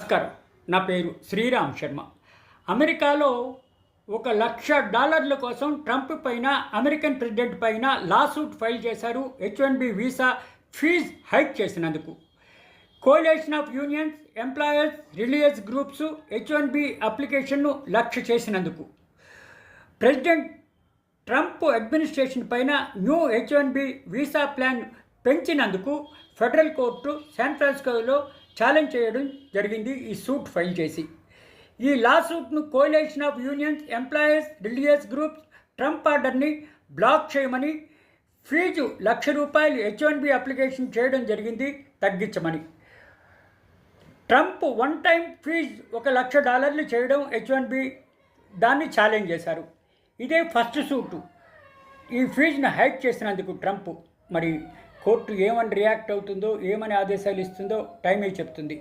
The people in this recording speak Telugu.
నమస్కారం. నా పేరు శ్రీరామ్ శర్మ. అమెరికాలో ఒక లక్ష డాలర్ల కోసం ట్రంప్ పైన అమెరికన్ ప్రెసిడెంట్ పైన లాసూట్ ఫైల్ చేశారు. H one B visa fee hike చేసినందుకు. Coalition of unions employers religious groups H one B అప్లికేషన్ను లక్ష్య చేసినందుకు. ప్రెసిడెంట్ ట్రంప్ అడ్మినిస్ట్రేషన్ పైన new H one B visa plan పెంచినందుకు federal court San ఫ్రాన్సిస్కోలో ఛాలెంజ్ చేయడం జరిగింది ఈ సూట్ ఫైల్ చేసి. ఈ లా సూట్ను coalition of unions employees religious groups Trump ఆర్డర్ని బ్లాక్ చేయమని ఫీజు లక్ష రూపాయలు హెచ్ వన్ బి అప్లికేషన్ చేయడం జరిగింది తగ్గించమని. ట్రంప్ వన్ టైం ఫీజు ఒక లక్ష డాలర్లు చేయడం హెచ్ వన్ బి దాన్ని ఛాలెంజ్ చేశారు. ఇదే ఫస్ట్ సూటు. ఈ ఫీజును హైక్ చేసినందుకు ట్రంప్. మరి కోర్టు ఏమని రియాక్ట్ అవుతుందో ఏమని ఆదేశాలు ఇస్తుందో టైమే చెప్తుంది.